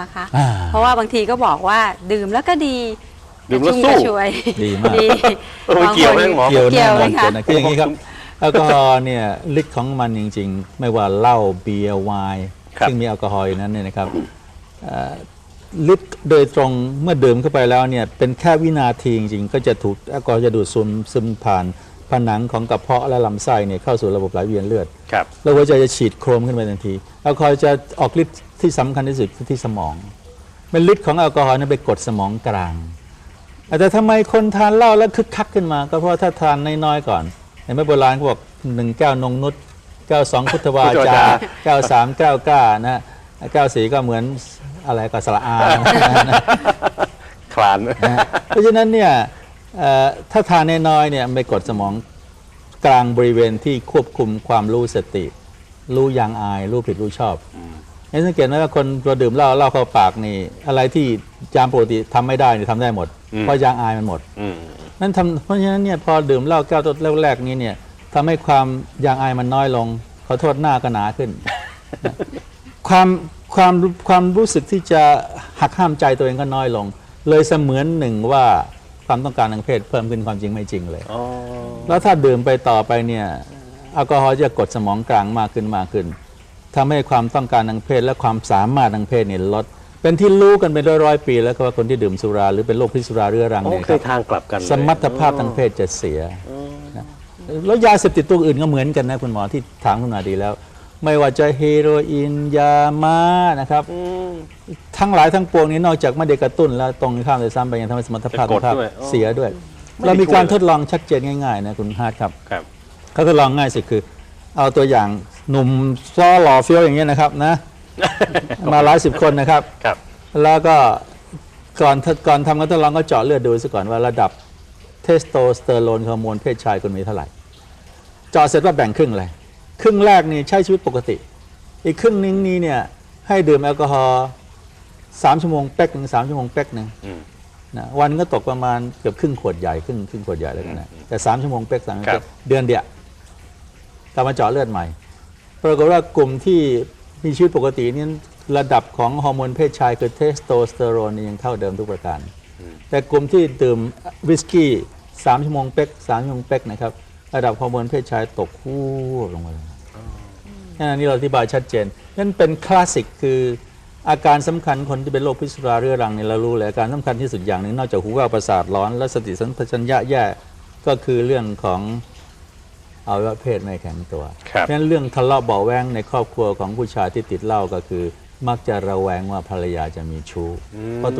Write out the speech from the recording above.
ละคะ อ่า เพราะว่าบางทีก็บอกว่าดื่มแล้วก็ดีดื่มแล้วกระชุ่สู้กระชวยดีมากดีเออมันเกี่ยวไหมหมอ เกี่ยวเกี่แน่ยวนอเลนยค่ะเกี่ยวนะคืออย่างนี้ครับแอลกอฮอล์เนี่ยฤทธิ์ของมันจริง ๆ ไม่ว่าเหล้าเบียร์ไวน์ครับ ซึ่งมีแอลกอฮอล์อยู่นั้นเนี่ยนะครับเอ่อฤทธิ์โดยตรงเมื่อดื่มเข้าไปแล้วเนี่ยเป็นแค่วินาทีจริงๆ ก็จะถูกแอลกอฮอล์จะดูดซึมซึมผ่านผนังของกระเพาะและลำไส้เนี่ยเข้าสู่ระบบไหลเวียนเลือด ครับ แล้วหัวใจจะฉีดโครมขึ้นไปทันทีแอลกอฮอล์จะออกฤทธิ์ ที่สำคัญที่สุดคือที่สมองเป็นฤทธิ์ของแอลกอฮอล์นั้นไปกดสมองกลางแต่ทำไมคนทานเหล้าแล้วคึกคักขึ้นมา ก็เพราะว่าถ้าทานน้อยๆก่อนเห็นไหมโบราณเขาบอกหนึ่งแก้วนงนุษแก้วสองพุทธวาพุทธวาจาจาแก้วสามแก้วก้านะแก้วสีก็เหมือนอะไรก็สละอาคลานนะฮะเพราะฉะนั้นเนี่ยเอ่อถ้าทานน้อยๆเนี่ยไปกดสมองกลางบริเวณที่ควบคุมความรู้สติ รู้ยางอาย รู้ผิดรู้ชอบ ให้สังเกตไหมว่าคนเราดื่มเหล้าเหล้าเข้าปากนี่ อะไรที่ยามปกติทำไม่ได้นี่ทำได้หมด อืม เพราะยางอายมันหมดอืมนั่นทำเพราะฉะนั้นเนี่ยพอดื่มเหล้าแก้วตัวแรกๆนี้เนี่ยทำให้ความยางอายมันน้อยลง ขอโทษหน้าก็หนาขึ้น ความความความรู้สึกที่จะหักห้ามใจตัวเองก็น้อยลง เลยเสมือนหนึ่งว่าความต้องการทางเพศเพิ่มขึ้นความจริงไม่จริงเลย อ๋อแล้วถ้าดื่มไปต่อไปเนี่ยแอลกอฮอล์จะกดสมองกลางมากขึ้นมากขึ้น ทำให้ความต้องการทางเพศและความสามารถทางเพศเนี่ยลด เป็นที่รู้กันเป็นร้อยๆปี แล้วก็ว่าคนที่ดื่มสุราหรือเป็นโรคพิษสุราเรื้อรังโอ้เนี่ยเคครัยบทางกลับกันเลยสมรรถภาพทางเพศจะเสียนะแล้วยาเสพติดตัวอื่นก็เหมือนกันนะคุณหมอที่ถามคุณมาดีแล้ว ไม่ว่าจะเฮโรอีนยามานะครับอืมทั้งหลายทั้งปวงนี้นอกจากไม่ได้กระตุ้นแล้วตรงข้ามเลยซ้ำไปยังทำให้สมรรถภาพจะกดทางภาพด้วยอ๋อเสียด้วยไม่ได้เรามีการช่วยเลยทดลองชัดเจนง่ายๆนะคุณฮาร์ดครับครับเขาทดลองง่ายสุดคือ เอาตัวอย่าง หนุ่มซ้อหล่อเฟี้ยวอย่างเงี้ยนะครับนะ มาหลายสิบคนนะครับ ครับ แล้วก็ก่อนก่อนทำการทดลองก็เจาะเลือดดูซะก่อนว่าระดับเทสโทสเตอโรนฮอร์โมนเพศชายคุณมีเท่าไหร่ เจาะเสร็จว่าแบ่งครึ่งเลย ครึ่งแรกนี่ใช้ชีวิตปกติ อีกครึ่งนึงนี้เนี่ยให้ดื่มแอลกอฮอล์สามชั่วโมงเป๊กหนึ่งสามชั่วโมงเป๊กหนึ่งอืมนะวันก็ตกประมาณเกือบครึ่งขวดใหญ่ครึ่งครึ่งขวดใหญ่แล้วกันนะแต่สามชั่วโมงเป๊กสามชั่วโมงครัเป๊บกเดือนเดียวกลับมาเจาะเลือดใหม่ ปรากฏว่ากลุ่มที่มีชีวิตปกตินี่ระดับของฮอร์โมนเพศชายคือเทสโทสเตอโรนนี่ยังเท่าเดิมทุกประการ แต่กลุ่มที่ดื่มวิสกี้สามชั่วโมงเป๊กสามชั่วโมงเป๊กนะครับ ระดับฮอร์โมนเพศชายตกคู่ลงมาเลยอันนี้เราอธิบายชัดเจนนั่นเป็นคลาสสิกคืออาการสำคัญคนที่เป็นโรคพิษสุราเรื้อรังเนี่ยเรารู้เลยอาการสำคัญที่สุดอย่างหนึ่งนอกจากหูแว่วประสาทร้อนและสติสัมปชัญญะแย่ก็คือเรื่องของ อวัยวะเพศไม่แข็งตัวครับเพราะฉะนั้นเรื่องทะเลาะเบาะแวงในครอบครัวของผู้ชายที่ติดเหล้าก็คือ มักจะระแวงว่าภรรยาจะมีชู้เพราะตัวเอง